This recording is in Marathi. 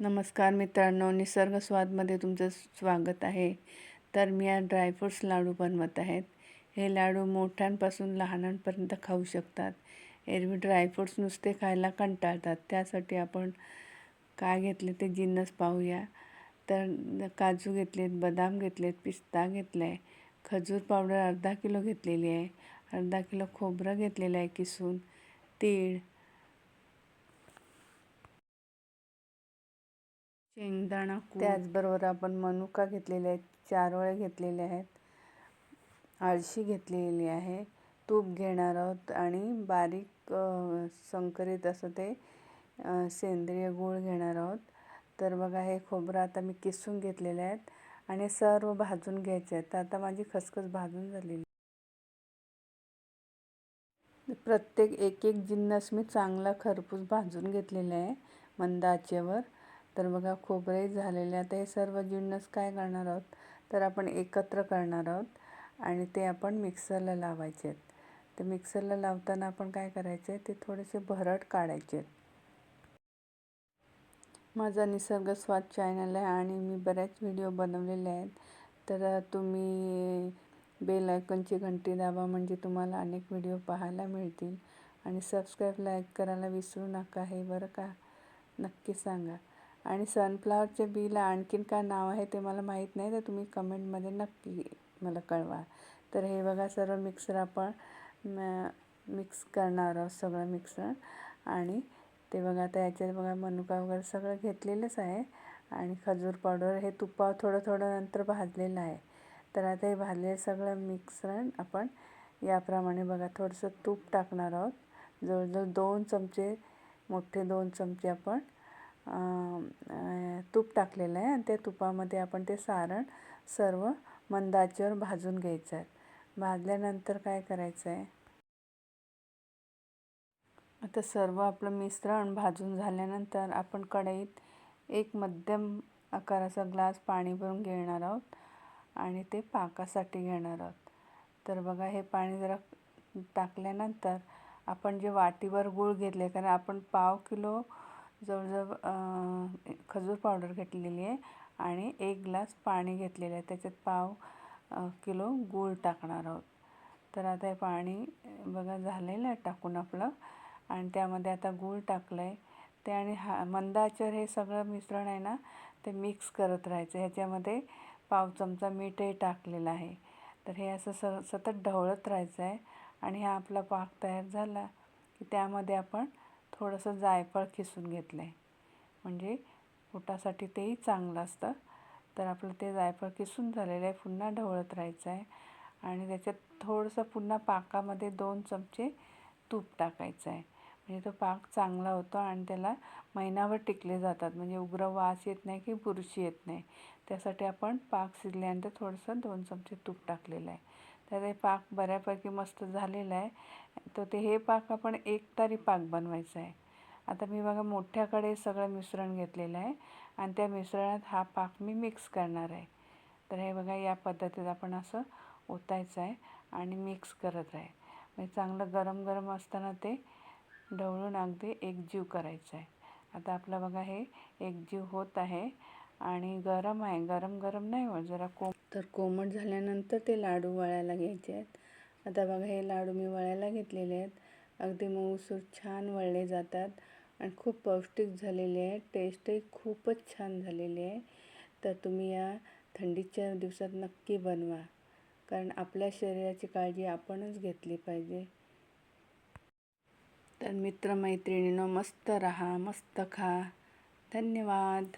नमस्कार मित्रांनो निसर्ग स्वादमध्ये तुमचं स्वागत आहे. तर मी आज ड्रायफ्रूट्स लाडू बनवत आहेत. हे लाडू मोठ्यांपासून लहानांपर्यंत खाऊ शकतात. एरवी ड्रायफ्रूट्स नुसते खायला कंटाळतात. त्यासाठी आपण काय घेतले ते जिन्नस पाहूया. तर काजू घेतलेत बदाम घेतलेत पिस्ता घेतला आहे खजूर पावडर अर्धा किलो घेतलेली आहे. अर्धा किलो खोबरं घेतलेलं आहे किसून तीळ शेंगदाणा त्याचबरोबर आपण मनुका घेतलेले आहेत चारोळे घेतलेले आहेत आळशी घेतलेली आहे तूप घेणार आहोत आणि बारीक संकरित असं ते सेंद्रिय गूळ घेणार आहोत. तर बघा हे खोबरं आता मी किसून घेतलेले आहेत आणि सर्व भाजून घ्यायचे आहेत. तर आता माझी खसखस भाजून झालेली प्रत्येक एक एक जिन्नस मी चांगला खरपूस भाजून घेतलेला आहे मंद आचेवर तर बघा खोबरे झालेले आता हे सर्व जिन्नस काय करणार आहोत? तर आपण एकत्र करणार आहोत आणि ते आपण मिक्सरला लावायचे आहेत. ते मिक्सरला लावताना आपण काय करायचे? ते थोडेसे भरट काढायचे आहेत. माझा निसर्ग स्वाद चॅनल आहे आणि मी बऱ्याच व्हिडिओ बनवलेले आहेत. तर तुम्ही बेल आयकॉनची घंटी दाबा म्हणजे तुम्हाला अनेक व्हिडिओ पाहायला मिळतील. आणि सबस्क्राईब लाईक करायला विसरू नका हे बरं का? नक्की सांगा. आणि सनफ्लावरच्या बीला आणखीन काय नाव आहे ते मला माहीत नाही तर तुम्ही कमेंटमध्ये नक्की मला कळवा. तर हे बघा सर्व मिक्सर आपण मिक्स करणार आहोत सगळं मिक्सर आणि ते बघा आता याच्यात बघा मनुका वगैरे सगळं घेतलेलंच आहे. आणि खजूर पावडर हे तुपावर थोडं थोडं नंतर भाजलेलं आहे. तर आता हे भाजलेलं सगळं मिक्सर आपण याप्रमाणे बघा थोडंसं तूप टाकणार आहोत. जवळजवळ दोन चमचे मोठे दोन चमचे आपण तूप टाकलेलं आहे आणि त्या तुपामध्ये आपण ते सारण सर्व मंद आचेवर भाजून घ्यायचं आहे. भाजल्यानंतर काय करायचं आहे? आता सर्व आपलं मिश्रण भाजून झाल्यानंतर आपण कढईत एक मध्यम आकाराचा ग्लास पाणी भरून घेणार आहोत आणि ते पाकासाठी घेणार आहोत. तर बघा हे पाणी जरा टाकल्यानंतर आपण जे वाटीवर गूळ घेतले कारण आपण पाव किलो जवळजवळ खजूर पावडर घेतलेली आहे आणि एक ग्लास पाणी घेतलेलं आहे. त्याच्यात पाव किलो गूळ टाकणार आहोत. तर आता हे पाणी बघा झालेलं आहे टाकून आपलं. आणि त्यामध्ये आता गूळ टाकलं आहे ते आणि हा मंदाचर हे सगळं मिश्रण आहे ना ते मिक्स करत राहायचं. ह्याच्यामध्ये पाव चमचा मीठही टाकलेलं आहे. तर हे असं स सतत ढवळत राहायचं आहे. आणि हा आपला पाक तयार झाला की त्यामध्ये आपण थोडंसं जायफळ खिसून घेतलं आहे म्हणजे पोटासाठी तेही चांगलं असतं. तर आपलं ते जायफळ किसून झालेलं आहे पुन्हा ढवळत राहायचं आहे आणि त्याच्यात थोडंसं पुन्हा पाकामध्ये दोन चमचे तूप टाकायचं आहे म्हणजे तो पाक चांगला होतो आणि त्याला महिनाभर टिकले जातात. म्हणजे उग्र वास येत नाही की बुरशी येत नाही. त्यासाठी आपण पाक शिजल्यानंतर थोडंसं दोन चमचे तूप टाकलेलं आहे. तर हे पाक बऱ्यापैकी मस्त झालेला आहे. तर ते हे पाक आपण एक तारी पाक बनवायचा आहे. आता मी बघा मोठ्याकडे सगळं मिश्रण घेतलेलं आहे आणि त्या मिश्रणात हा पाक मी मिक्स करणार आहे. तर हे बघा या पद्धतीत आपण असं ओतायचं आहे आणि मिक्स करत आहे. म्हणजे चांगलं गरम गरम असताना ते ढवळून अगदी एकजीव करायचं आहे. आता आपलं बघा हे एकजीव होत आहे. आणि गरम आहे गरम गरम नाही होत जरा कोम तर कोमट झाल्यानंतर ते लाडू वळायला घ्यायचे आहेत. आता बघा हे लाडू मी वळायला घेतलेले आहेत. अगदी मऊसूर छान वळले जातात आणि खूप पौष्टिक झालेले आहे टेस्टही खूपच छान झालेली आहे. तर तुम्ही या थंडीच्या दिवसात नक्की बनवा कारण आपल्या शरीराची काळजी आपणच घेतली पाहिजे. तर मित्रमैत्रिणीनं मस्त राहा मस्त खा. धन्यवाद.